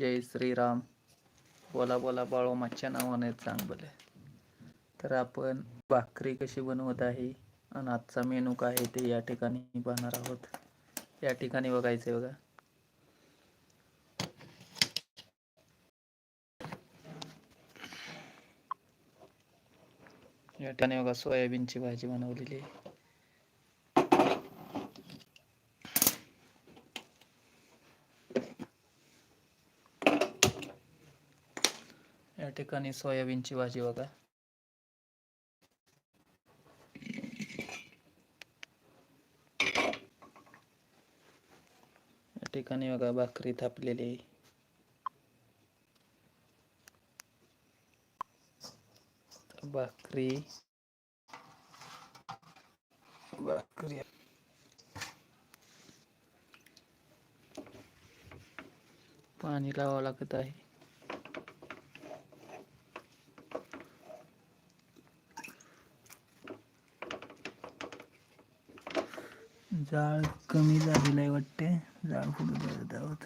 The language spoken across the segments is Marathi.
जय श्रीराम. बोला बोला बाळो माच्या नावाने चांग बोले तर आपण भाकरी कशी बनवत आहे आणि आजचा मेनू काय आहे ते या ठिकाणी पाहणार आहोत. या ठिकाणी बघायचं आहे बघा. या ठिकाणी बघा सोयाबीनची भाजी बनवलेली आहे. या ठिकाणी सोयाबीनची भाजी बघा. या ठिकाणी बघा भाकरी थापलेली. भाकरी. भाकरी. पाणी लावावं लागत आहे. जाळ कमी झालेलं आहे वाटते. जाळ कुठं जात आहोत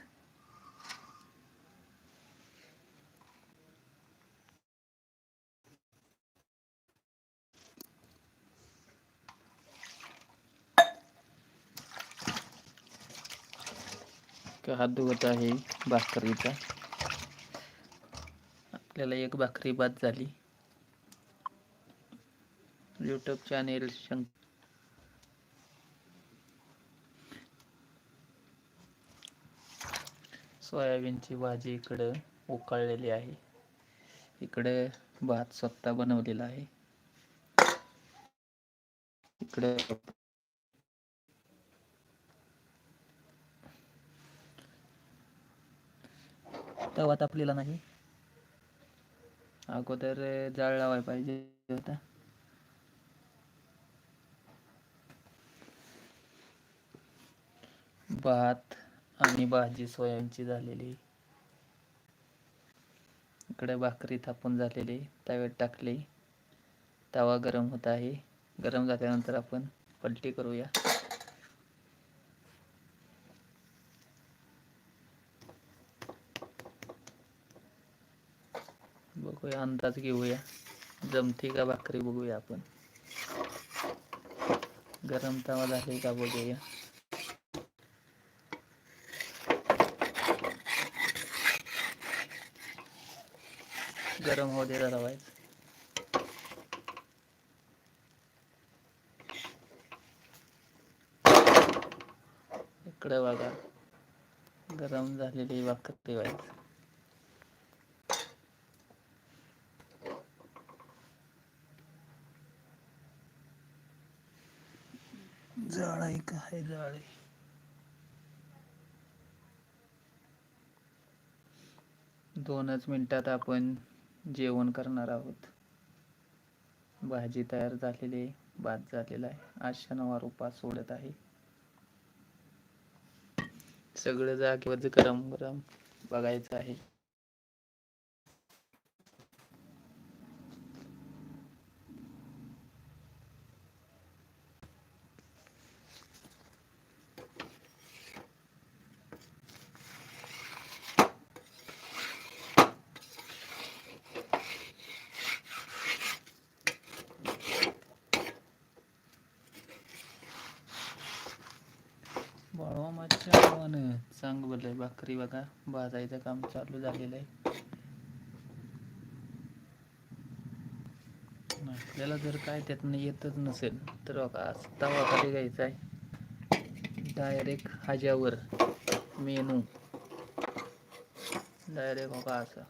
हात दुखत आहे भाकरीचा. आपल्याला एक भाकरी बाद झाली. यूट्यूब चॅनेल शंक सोयाबीनची भाजी इकडं उकळलेली आहे. इकडे भात स्वतः बनवलेला आहे. इकडे तवा तापलेला नाही. अगोदर जाळ लावायला पाहिजे होता. भात आणि भाजी सोयाबीनची झालेली. इकडे भाकरी थापून झालेली तव्यात टाकली. तवा गरम होत आहे. गरम झाल्यानंतर आपण पलटी करूया. बघूया अंदाज घेऊया. जमते का भाकरी बघूया आपण. गरम तवा झाली का बघूया. गरम होऊ दे रवा इकडे बघा. गरम झालेली भाकरी वाईट जाळ आहे काय जाळ. आहे दोनच मिनिटात आपण जेवण करणार आहोत. भाजी तयार झालेली आहे भात झालेला आहे. आज शनिवार उपास सोडत आहे. सगळं जागेवर गरम गरम बघायचं आहे. बाळवामाच्या नावानं चांग आहे भाकरी बघा. भाजायचं काम चालू झालेलं आहे. आपल्याला जर काय त्यातनं येतच नसेल तर बघा आज तवा खाली घ्यायचा आहे? Direct हाज्यावर menu. डायरेक्ट बघा असं.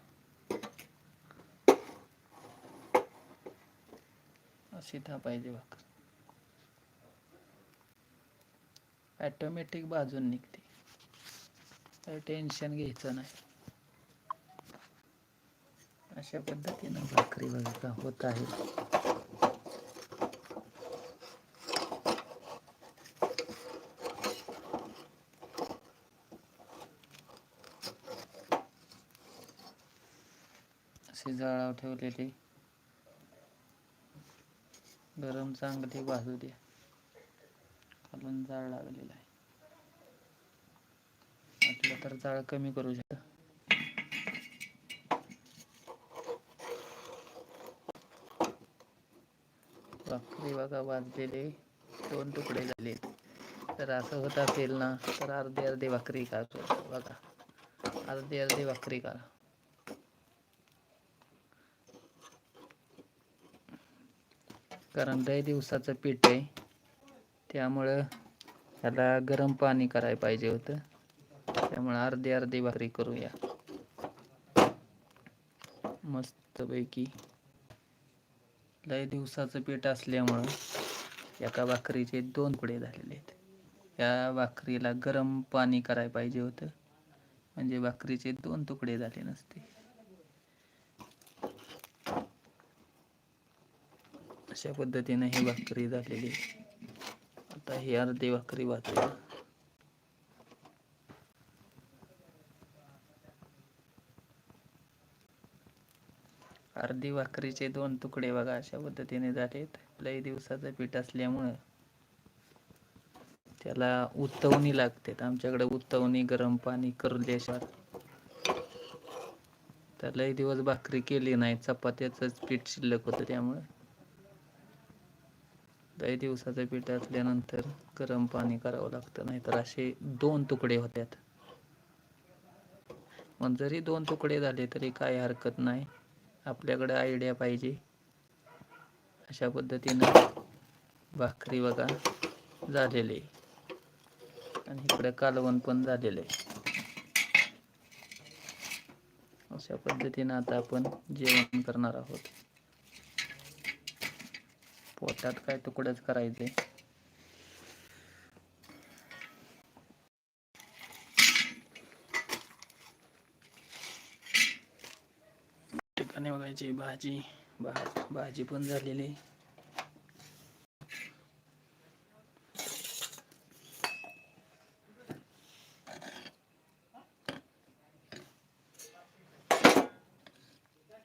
अशी थापायची भाकर. ॲटोमॅटिक बाजून निघते. काही टेन्शन घ्यायचं नाही. अशा पद्धतीनं भाकरी बघा होत आहे अशी जाळाव ठेवलेली. गरम चांगली भाजू द्या. खालून जाळ लागलेला आहे. म्हटलं तर जाळ कमी करू शकतो. भाकरी बघा वाजलेले दोन तुकडे झाले तर असं होत असेल ना तर अर्धे अर्धे भाकरी का बघा अर्धे अर्धे भाकरी करा. कारण दही दिवसाचं पीठ आहे. त्यामुळं त्याला गरम पाणी करायला पाहिजे होतं. त्यामुळं अर्धी अर्धी भाकरी करूया. मस्तपैकी. लय दिवसाचं पीठ असल्यामुळं एका भाकरीचे दोन तुकडे झालेले आहेत. या भाकरीला गरम पाणी करायला पाहिजे होतं. म्हणजे भाकरीचे दोन तुकडे झाले नसते. अशा पद्धतीने ही भाकरी झालेली आहे. आता ही अर्धी भाकरी भाजूया अर्धी भाकरीचे दोन तुकडे बघा अशा पद्धतीने झालेत. लई दिवसाचं पीठ असल्यामुळं त्याला उतवणी लागते आमच्याकडे उतवणी गरम पाणी करल्याशिवाय तर लई दिवस भाकरी केली नाही. चपात्याचंच पीठ शिल्लक होतं त्यामुळे. काही दिवसाचं पीठ असल्यानंतर गरम पाणी करावं लागतं नाहीतर असे दोन तुकडे होत्यात मग जरी दोन तुकडे झाले तरी काय हरकत नाही. आपल्याकडे आयडिया पाहिजे. अशा पद्धतीनं भाकरी बघा झालेली आहे. आणि इकडे कालवण पण झालेलं आहे. अशा पद्धतीनं आता आपण जेवण करणार आहोत. पोटात काय तुकडेच करायचे. ठिकाणी बघायची भाजी भा- भाजी पण झालेली.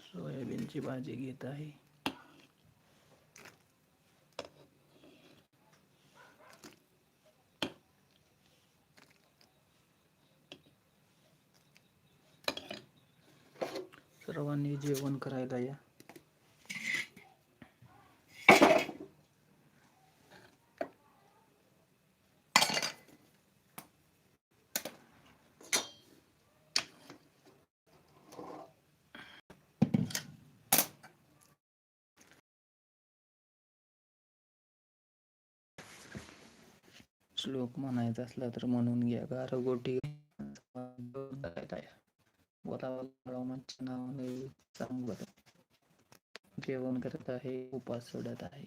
सोयाबीनची भाजी घेत आहे. सर्वांनी जेवण करायला या श्लोक म्हणायचा असला तर म्हणून घ्या गारगोटी माझ्या नावाने चांगलं जेवण करत आहे उपास सोडत आहे.